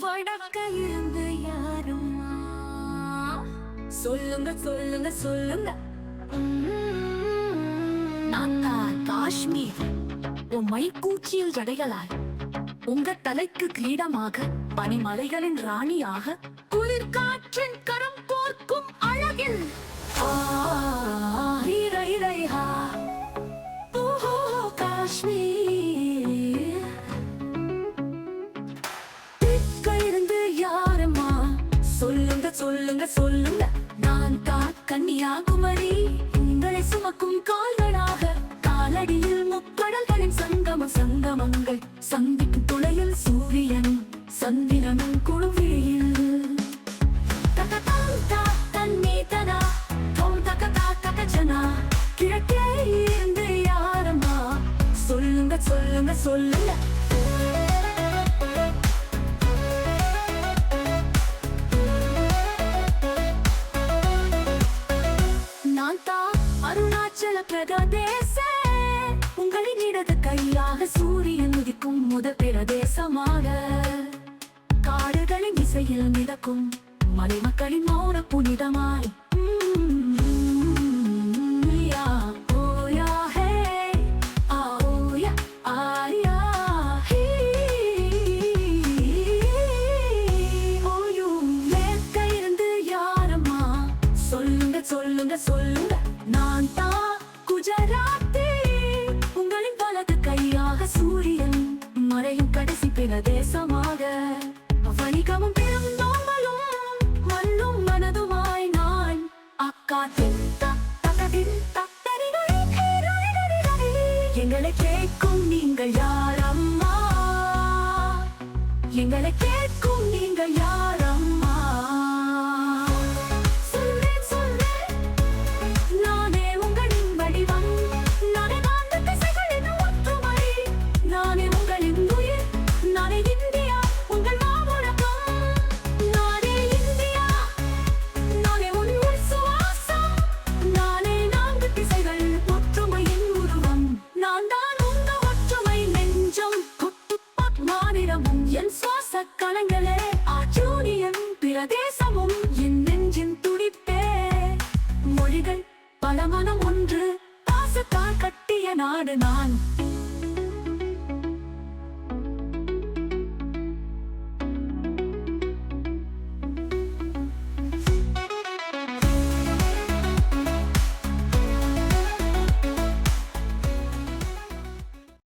வடக்க இருந்து யாரும்மா? சொல்லுங்க சொல்லுங்க சொல்லுங்க. நான் தான் காஷ்மீர். உன் மைக்கூச்சியில் ஜடைகளாய். உங்க தலைக்கு கிரீடமாக பனிமலைகளின் ராணியாக குளிர் காற்றின் கரம் போர்க்கும் அழகில். காஷ்மீர். சொல்லுங்க சொல்லுங்க. நான் தான் கன்னியாகுமரி உங்களை சுமக்கும் கால்களாக காலடியில் முப்படல்களின் சங்கம சங்கமங்கள். சந்திக்கும் துளையில் சூரியன் சந்திரனும் குழுவியில் கிழக்கே சொல்லுங்க சொல்லுங்க. பிரதேச உங்களின் இடது கையாக சூரியன் உதிக்கும் முதல் பிரதேசமாக காடுகளின் இசையில் மிதக்கும் மலை மக்களின் மௌன புனிதமாய். குஜராத்தி உங்களின் பலது கையாக சூரியன் மறையும் கடைசி பிரதேசமாக வணிகமும் பெருந்தோம்பலும் மண்ணும் மனதுமாய் நான் அக்கா எங்களை கேட்கும் நீங்கள் யார் அம்மா? எங்களை கேட்கும் நீங்கள் யார் மாநிலமும் என் சுவாச கலங்களே ஆச்சூரியன் பிரதேசமும் என் நெஞ்சின் துடிப்பே. மொழிகள் பல மனம் ஒன்று பாசத்தால் கட்டிய நாடு நான்.